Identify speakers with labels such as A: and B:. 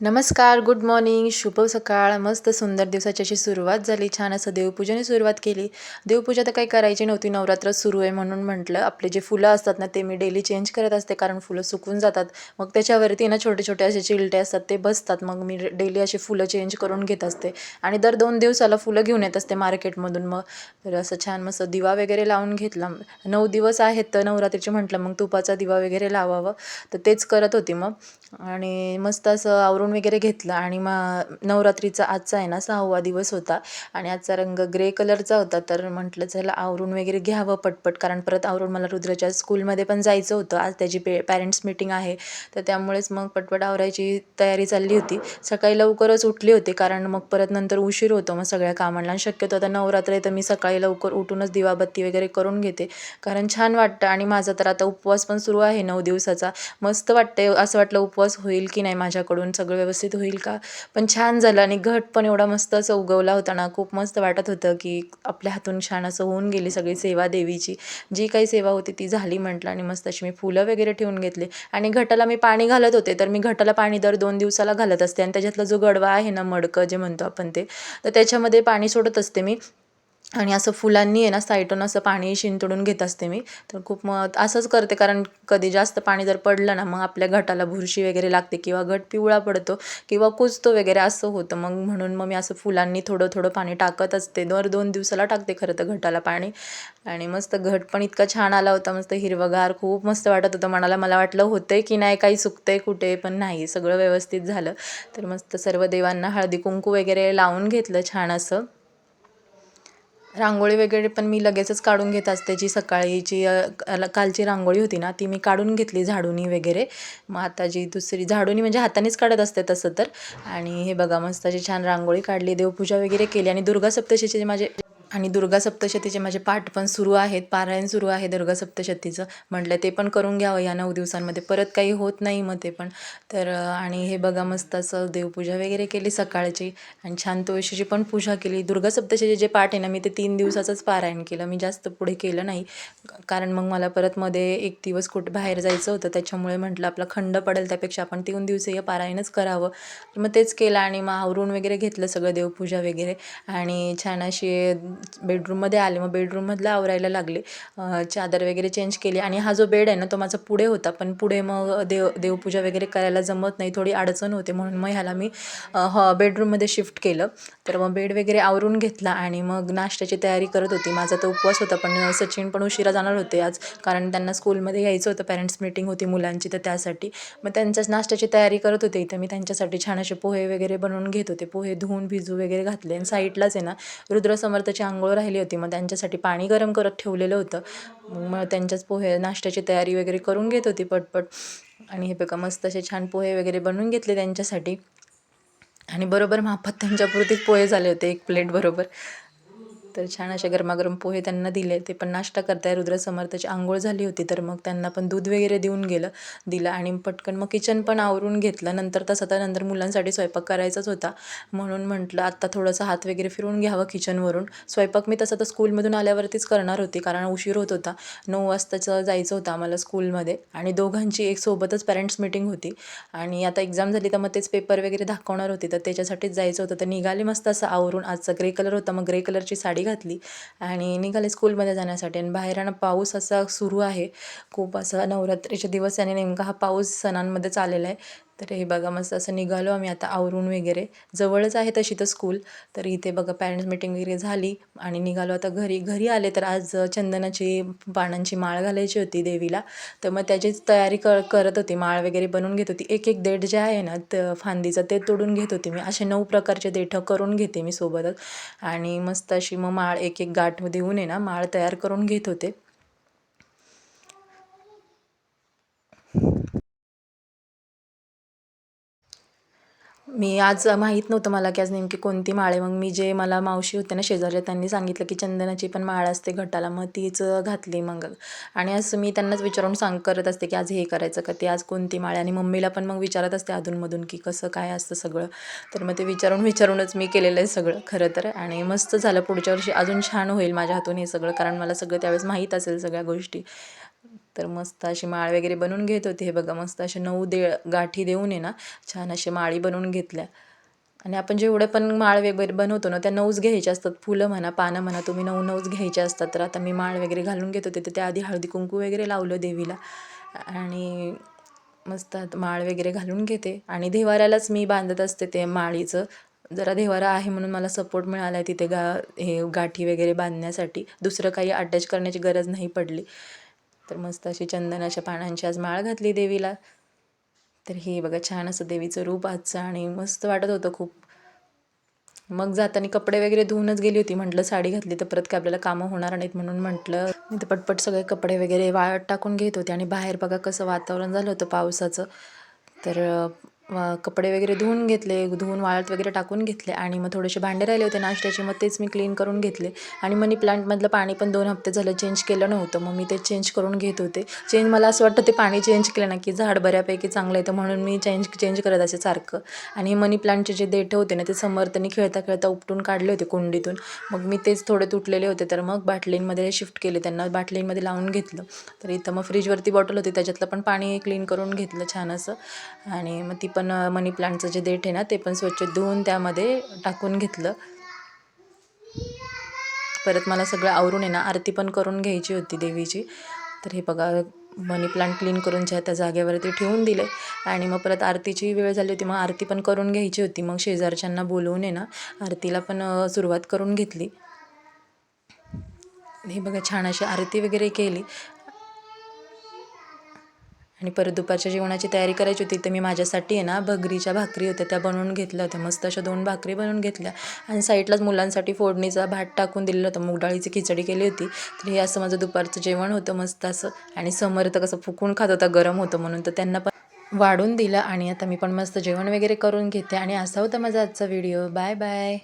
A: नमस्कार good morning शुभ सकाळ. मस्त सुंदर दिवसाची अशी सुरुवात झाली. छान असं देवपूजेने सुरुवात केली. देवपूजा तर काही करायची नव्हती. नवरात्र सुरू आहे म्हणून म्हटलं आपले जे फुलं असतात ना ते मी डेली चेंज करत असते कारण फुलं सुकून जातात. मग त्याच्यावरती ना छोटे छोटे असे चिलटे असतात ते बसतात. मग मी डेली असे फुलं चेंज करून घेत असते. आणि दर दोन दिवसाला फुलं घेऊन येत असते मार्केटमधून. मग तर असं छान मस्त दिवा वगैरे लावून घेतला. नऊ दिवस आहेत तर नवरात्रीचे म्हटलं मग तुपाचा दिवा वगैरे लावावं. तर तेच करत होती मग. आणि मस्त असं आवरून वगैरे घेतलं आणि मग नवरात्रीचा आजचा आहे ना सहावा दिवस होता आणि आजचा रंग ग्रे कलरचा होता. तर म्हटलं चला आवरून वगैरे घ्यावं पटपट कारण परत आवरून मला रुद्राच्या स्कूलमध्ये पण जायचं होतं. आज त्याची पे पॅरेंट्स मीटिंग आहे. तर त्यामुळेच मग पटपट आवरायची तयारी चालली होती. सकाळी लवकरच उठली होती कारण मग परत नंतर उशीर होतो मग सगळ्या कामांना. आणि शक्यतो आता नवरात्र आहे तर मी सकाळी लवकर उठूनच दिवाबत्ती वगैरे करून घेते. कारण छान वाटतं आणि माझा तर आता उपवास पण सुरू आहे नऊ दिवसाचा. मस्त वाटते असं वाटलं उपवास होईल की नाही माझ्याकडून सगळं. व्यवस्थित होईल का? पण छान झालं आणि घट पण एवढा मस्त असं उगवला होता ना खूप मस्त वाटत होतं की आपल्या हातून छान असं होऊन गेली सगळी सेवा देवीची. जी काही सेवा होती ती झाली म्हटलं आणि मस्त अशी मी फुलं वगैरे ठेवून घेतली. आणि घटाला मी पाणी घालत होते तर मी घटाला पाणी दर दोन दिवसाला घालत असते. आणि त्याच्यातला जो गडवा आहे ना मडकं जे म्हणतो आपण ते तर त्याच्यामध्ये पाणी सोडत असते मी. आणि असं फुलांनी आहे ना साईटून असं पाणी शिंतडून घेत असते मी. तर खूप मग असंच करते कारण कधी जास्त पाणी जर पडलं ना मग आपल्या घटाला बुरशी वगैरे लागते किंवा घट पिवळा पडतो किंवा कुजतो वगैरे असं होतं. मग म्हणून मग मी असं फुलांनी थोडं थोडं पाणी टाकत असते. दर दोन दिवसाला टाकते खरं तर घटाला पाणी. आणि मस्त घट पण इतका छान आला होता मस्त हिरवगार खूप मस्त वाटत होतं मनाला. मला वाटलं होतंय की नाही काही सुकतंय कुठे पण नाही सगळं व्यवस्थित झालं. तर मस्त सर्व देवांना हळदी कुंकू वगैरे लावून घेतलं छान असं. रांगोळी वगैरे पण मी लगेचच काढून घेत असते जी सकाळीची कालची रांगोळी होती ना ती मी काढून घेतली झाडूनी वगैरे. मग आता जी दुसरी झाडूनी म्हणजे हातानेच काढत असते तसं तर. आणि हे बघा मस्त अशी छान रांगोळी काढली देवपूजा वगैरे केली आणि दुर्गा सप्तशीचे माझे आणि दुर्गा सप्तशतीचे माझे पाठ पण सुरू आहेत पारायण सुरू आहे दुर्गा सप्तशतीचं. म्हटलं ते पण करून घ्यावं या नऊ दिवसांमध्ये. परत काही होत नाही मग ते पण. तर आणि हे बघा मस्त असं देवपूजा वगैरे केली सकाळची आणि छान तुळशीची पण पूजा केली. दुर्गा सप्तशतीचे जे पाठ आहे ना मी ते तीन दिवसाचंच पारायण केलं. मी जास्त पुढे केलं नाही. कारण मग मला परत मध्ये एक दिवस कुठे बाहेर जायचं होतं. त्याच्यामुळे म्हटलं आपला खंड पडेल त्यापेक्षा आपण तीन दिवसीय पारायणच करावं. मग तेच केलं आणि मग आवरून वगैरे घेतलं सगळं देवपूजा वगैरे. आणि छान अशी बेडरूममध्ये आले मग बेडरूममधलं आवरायला लागले. चादर वगैरे चेंज केली आणि हा जो बेड आहे ना तो माझा पुढे होता. पण पुढे मग देव देवपूजा वगैरे करायला जमत नाही. थोडी अडचण होते. म्हणून मग ह्याला मी ह बेडरूममध्ये शिफ्ट केलं. तर मग बेड वगैरे आवरून घेतला आणि मग नाश्त्याची तयारी करत होती. माझा तर उपवास होता पण सचिन पण उशिरा जाणार होते आज. कारण त्यांना स्कूलमध्ये यायचं होतं. पॅरेंट्स मीटिंग होती मुलांची तर त्यासाठी. मग त्यांच्याच नाश्त्याची तयारी करत होते. इथं मी त्यांच्यासाठी छान असे पोहे वगैरे बनवून घेत होते. पोहे धुवून भिजू वगैरे घातले. आणि साईडलाच आहे ना रुद्रसमर्थच्या आंघोळ राहिली होती. मग त्यांच्यासाठी पाणी गरम करत ठेवलेलं होतं. मग त्यांच्याच पोहे नाश्त्याची तयारी वगैरे करून घेत होती पटपट. आणि हे बघा मस्त असे छान पोहे वगैरे बनवून घेतले त्यांच्यासाठी. आणि बरोबर मापात त्यांच्यापुरतीच पोहे झाले होते एक प्लेट बरोबर. तर छान असे गरमागरम पोहे त्यांना दिले. ते पण नाश्ता करताय. रुद्र समर्थाची आंघोळ झाली होती तर मग त्यांना पण दूध वगैरे देऊन गेलं दिलं आणि पटकन मग किचन पण आवरून घेतलं. नंतर तसं तर नंतर मुलांसाठी स्वयंपाक करायचाच होता. म्हणून म्हटलं आत्ता थोडंसं हात वगैरे फिरून घ्यावं किचनवरून स्वयंपाक मी तसं तर स्कूलमधून आल्यावरतीच करणार होती कारण उशीर होत होता. नऊ वाजताचं जायचं होतं आम्हाला स्कूलमध्ये आणि दोघांची एक सोबतच पॅरेंट्स मीटिंग होती. आणि आता एक्झाम झाली तर मग तेच पेपर वगैरे दाखवणार होते. तर त्याच्यासाठीच जायचं होतं. तर निघाले मस्त असं आवरून. आजचा ग्रे कलर होता. मग ग्रे कलरची साडी घातली आणि निघाले स्कूलमध्ये जाण्यासाठी. आणि बाहेर आणि पाऊस असा सुरू आहे. खूप असा नवरात्रीचे दिवस आणि नेमका हा पाऊस सणांमध्ये चाललेला आहे. तर हे बघा मस्त असं निघालो आम्ही आता आवरून वगैरे. जवळच आहे तशी तर स्कूल तर इथे बघा पॅरेंट्स मीटिंग वगैरे झाली आणि निघालो आता घरी. घरी आले तर आज चंदनाची पानांची माळ घालायची होती देवीला. तर मग त्याचीच तयारी कर करत होती. माळ वगैरे बनवून घेत होती. एक एक देठ जे आहे ना त फांदीचं ते तोडून घेत होती मी. असे नऊ प्रकारचे देठं करून घेते मी सोबतच. आणि मस्त अशी मग माळ एक एक गाठ देऊन आहे ना माळ तयार करून घेत होते. मी आज माहीत नव्हतं मला की आज नेमकी कोणती माळ आहे. मग मी जे मला मावशी होते ना शेजारच्या त्यांनी सांगितलं की चंदनाची पण माळ असते घटाला. मग तीच घातली मग. आणि असं मी त्यांनाच विचारून सांग करत असते की आज हे करायचं का ते आज कोणती माळ आहे? आणि मम्मीला पण मग विचारत असते अधूनमधून की कसं काय असतं सगळं. तर मग ते विचारून विचारूनच मी केलेलं आहे सगळं खरं तर. आणि मस्त झालं पुढच्या वर्षी अजून छान होईल माझ्या हातून हे सगळं कारण मला सगळं त्यावेळेस माहीत असेल सगळ्या गोष्टी. तर मस्त अशी माळ वगैरे बनवून घेत होती. हे बघा मस्त असे नऊ दे गाठी देऊन आहे ना छान असे माळी बनवून घेतल्या. आणि आपण जेवढं पण माळ वगैरे बनवतो ना त्या नऊच घ्यायच्या असतात. फुलं म्हणा पानं म्हणा तुम्ही नऊ नऊच घ्यायच्या असतात. तर आता मी माळ वगैरे घालून घेत होते. तर त्याआधी हळदी कुंकू वगैरे लावलं देवीला. आणि मस्त आता माळ वगैरे घालून घेते. आणि देवाऱ्यालाच मी बांधत असते ते माळीचं. जरा देवारा आहे म्हणून मला सपोर्ट मिळाला आहे तिथे गा हे गाठी वगैरे बांधण्यासाठी. दुसरं काही अटॅच करण्याची गरज नाही पडली. तर मस्त अशी चंदनाच्या पानांची आज माळ घातली देवीला. तर हे बघा छान असं देवीचं रूप आजचं आणि मस्त वाटत होतं खूप. मग जाताना कपडे वगैरे धुवूनच गेली होती. म्हटलं साडी घातली तर परत काय आपल्याला कामं होणार नाहीत म्हणून म्हटलं. मी तर पटपट सगळे कपडे वगैरे वाळत टाकून घेत होते आणि बाहेर बघा कसं वातावरण झालं होतं पावसाचं. तर कपडे वगैरे धुवून घेतले धुवून वाळत वगैरे टाकून घेतले आणि मग थोडेसे भांडे राहिले होते नाश्त्याचे मग तेच मी क्लीन करून घेतले. आणि मनी प्लांटमधलं पाणी पण दोन हप्ते झालं चेंज केलं नव्हतं. मग मी ते चेंज करून घेत होते. चेंज मला असं वाटतं ते पाणी चेंज केलं ना की झाड बऱ्यापैकी चांगलं येतं म्हणून मी चेंज चेंज करत असे सारखं. आणि मनी प्लांटचे जे देठे होते ना ते समर्थनी खेळता खेळता उपटून काढले होते कुंडीतून. मग मी तेच थोडे तुटलेले होते तर मग बाटलींमध्ये शिफ्ट केले त्यांना बाटलींमध्ये लावून घेतलं. तर इथं मग फ्रीजवरती बॉटल होती त्याच्यातलं पण पाणी क्लीन करून घेतलं छान असं. आणि मग ती पण मनी प्लांटचं जे देठ आहे ना ते पण स्वच्छ धुवून त्यामध्ये टाकून घेतलं. परत मला सगळं आवरून आहे ना आरती पण करून घ्यायची होती देवीची. तर हे बघा मनी प्लांट क्लीन करून ज्या त्या जागेवरती ठेवून दिले. आणि मग परत आरतीची वेळ झाली होती मग आरती पण करून घ्यायची होती. मग शेजारच्यांना बोलवून आहे ना आरतीला पण सुरुवात करून घेतली. हे बघा छान अशी आरती वगैरे केली. आणि परत दुपारच्या जेवणाची तयारी करायची होती तर मी माझ्यासाठी आहे ना भगरीच्या भाकरी होत्या त्या बनवून घेतल्या होत्या. मस्त अशा दोन भाकरी बनवून घेतल्या. आणि साईडलाच मुलांसाठी फोडणीचा भात टाकून दिलेला होता. मूग डाळीची खिचडी केली होती. तर हे असं माझं दुपारचं जेवण होतं मस्त असं. आणि समोर तर कसं फुकून खात होता गरम होतं म्हणून. तर त्यांना पण वाढून दिलं आणि आता मी पण मस्त जेवण वगैरे करून घेते. आणि असा होता माझा आजचा व्हिडिओ. Bye bye.